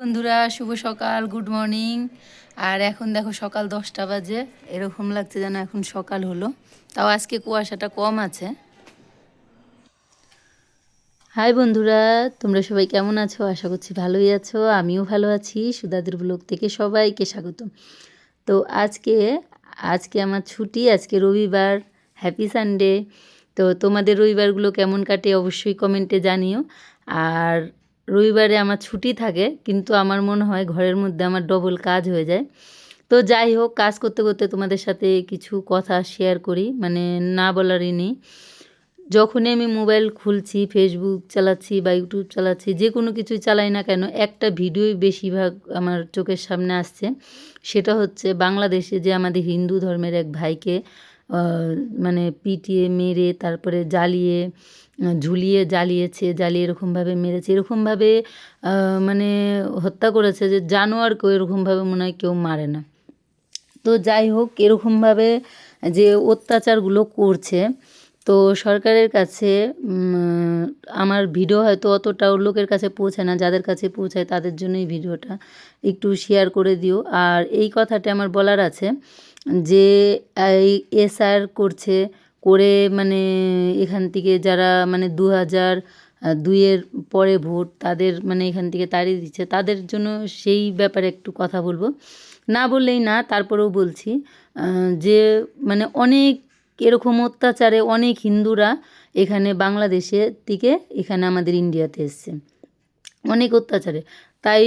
বন্ধুরা, শুভ সকাল good morning আর এখন দেখো সকাল দশটা বাজে, এরকম লাগছে যেন এখন সকাল হলো। তাও আজকে কুয়াশাটা কম আছে। হাই বন্ধুরা, তোমরা সবাই কেমন আছো? আশা করছি ভালোই আছো। আমিও ভালো আছি, সুদাদের ব্লগ থেকে সবাইকে স্বাগত। তো আজকে আজকে আমার ছুটি, আজকে রবিবার হ্যাপি সানডে তো তোমাদের রবিবারগুলো কেমন কাটে অবশ্যই কমেন্টে জানিও। আর রবিবারে আমার ছুটি থাকে, কিন্তু আমার মনে হয় ঘরের মধ্যে আমার ডবল কাজ হয়ে যায়। তো যাই হোক, কাজ করতে করতে তোমাদের সাথে কিছু কথা শেয়ার করি মানে না বলারই নেই। যখনই আমি মোবাইল খুলছি ফেসবুক চালাচ্ছি বা ইউটিউব চালাচ্ছি, যে কোনো কিছুই চালাই না কেন, একটা ভিডিওই বেশিরভাগ আমার চোখের সামনে আসছে। সেটা হচ্ছে বাংলাদেশে যে আমাদের হিন্দু ধর্মের এক ভাইকে মানে পিটিয়ে, মেরে, তারপরে জ্বালিয়ে ঝুলিয়ে, জ্বালিয়েছে, জ্বালিয়ে এরকমভাবে মেরেছে। এরকমভাবে মানে হত্যা করেছে যে জানোয়ারকেও এরকমভাবে মনে হয় কেউ মারে না। তো যাই হোক, এরকমভাবে যে অত্যাচারগুলো করছে, তো সরকারের কাছে আমার ভিডিও হয়তো অতটাও লোকের কাছে পৌঁছায় না, যাদের কাছে পৌঁছায় তাদের জন্যই ভিডিওটা একটু শেয়ার করে দিও। আর এই কথাটা আমার বলার আছে যে, এই এসআর করছে, করে মানে এখান থেকে যারা মানে দু হাজার দুইয়ের পরে ভোট, তাদের মানে এখান থেকে তাড়িয়ে দিচ্ছে। তাদের জন্য সেই ব্যাপারে একটু কথা বলব। না বললেই না, তারপরেও বলছি যে মানে অনেক এরকম অত্যাচারে অনেক হিন্দুরা এখানে বাংলাদেশে থেকে এখানে আমাদের ইন্ডিয়াতে এসছে। অনেক অত্যাচারে। তাই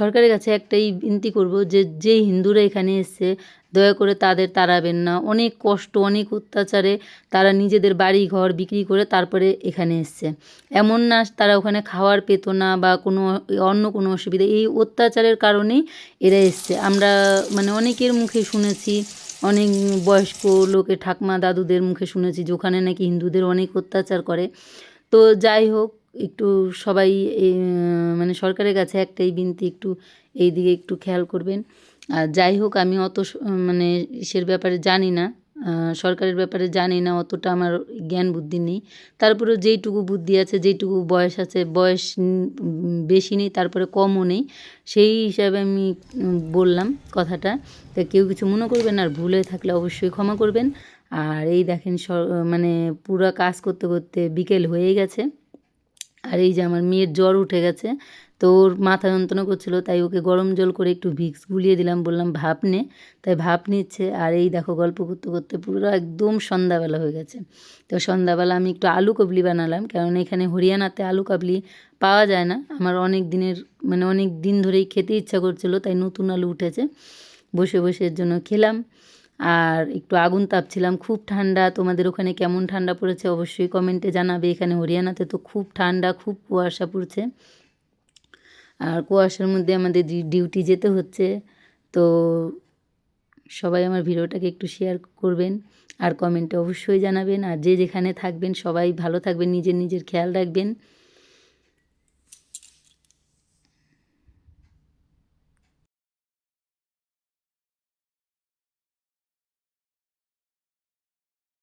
সরকারের কাছে একটাই বিনতি করব যে যে হিন্দুরা এখানে এসছে দয়া করে তাদের তাড়াবেন না। অনেক কষ্ট, অনেক অত্যাচারে তারা নিজেদের বাড়ি ঘর বিক্রি করে তারপরে এখানে এসছে। এমন না তারা ওখানে খাওয়ার পেত না বা কোনো অন্য কোনো অসুবিধা। এই অত্যাচারের কারণেই এরা এসছে। আমরা মানে অনেকের মুখে শুনেছি, অনেক বয়স্ক লোকে ঠাকমা দাদুদের মুখে শুনেছি যে ওখানে নাকি হিন্দুদের অনেক অত্যাচার করে। তো যাই হোক একটু সবাই মানে সরকারের কাছে একটাই বিনতি, একটু এই দিকে একটু খেয়াল করবেন। আর যাই হোক, আমি অত মানে ইসের ব্যাপারে জানি না সরকারের ব্যাপারে জানি না, অতটা আমার জ্ঞান বুদ্ধি নেই। তারপরেও যেইটুকু বুদ্ধি আছে, যেইটুকু বয়স আছে, বয়স বেশি নেই, তারপরে কমও নেই, সেই হিসাবে আমি বললাম কথাটা। তা কেউ কিছু মনে করবেন আর ভুলে থাকলে অবশ্যই ক্ষমা করবেন। আর এই দেখেন মানে পুরো কাজ করতে করতে বিকেল হয়ে গেছে। আর এই যে আমার মেয়ের জ্বর উঠে গেছে, তো ওর মাথা যন্ত্রণা করছিল, তাই ওকে গরম জল করে একটু ভিক্স গুলিয়ে দিলাম, বললাম ভাপ নে। তাই ভাপ নিচ্ছে, আর এই দেখো গল্প করতে করতে পুরো একদম সন্ধ্যাবেলা হয়ে গেছে। তো সন্ধ্যাবেলা আমি একটু আলু কাবলি বানালাম, কারণ এখানে হরিয়ানাতে আলু কাবলি পাওয়া যায় না। আমার অনেক দিনের মানে অনেক দিন ধরেই খেতে ইচ্ছা করছিল, তাই নতুন আলু উঠেছে। বসে বসে এর জন্য খেলাম। আর একটু আগুন তাপছিলাম, খুব ঠান্ডা। তোমাদের ওখানে কেমন ঠান্ডা পড়েছে অবশ্যই কমেন্টে জানাবে। এখানে হরিয়ানাতে তো খুব ঠান্ডা, খুব কুয়াশা পড়ছে। আর কুয়াশার মধ্যে আমাদের ডিউটি যেতে হচ্ছে। তো সবাই আমার ভিডিওটাকে একটু শেয়ার করবেন আর কমেন্টে অবশ্যই জানাবেন। আর যে যেখানে থাকবেন, সবাই ভালো থাকবেন, নিজের নিজের খেয়াল রাখবেন।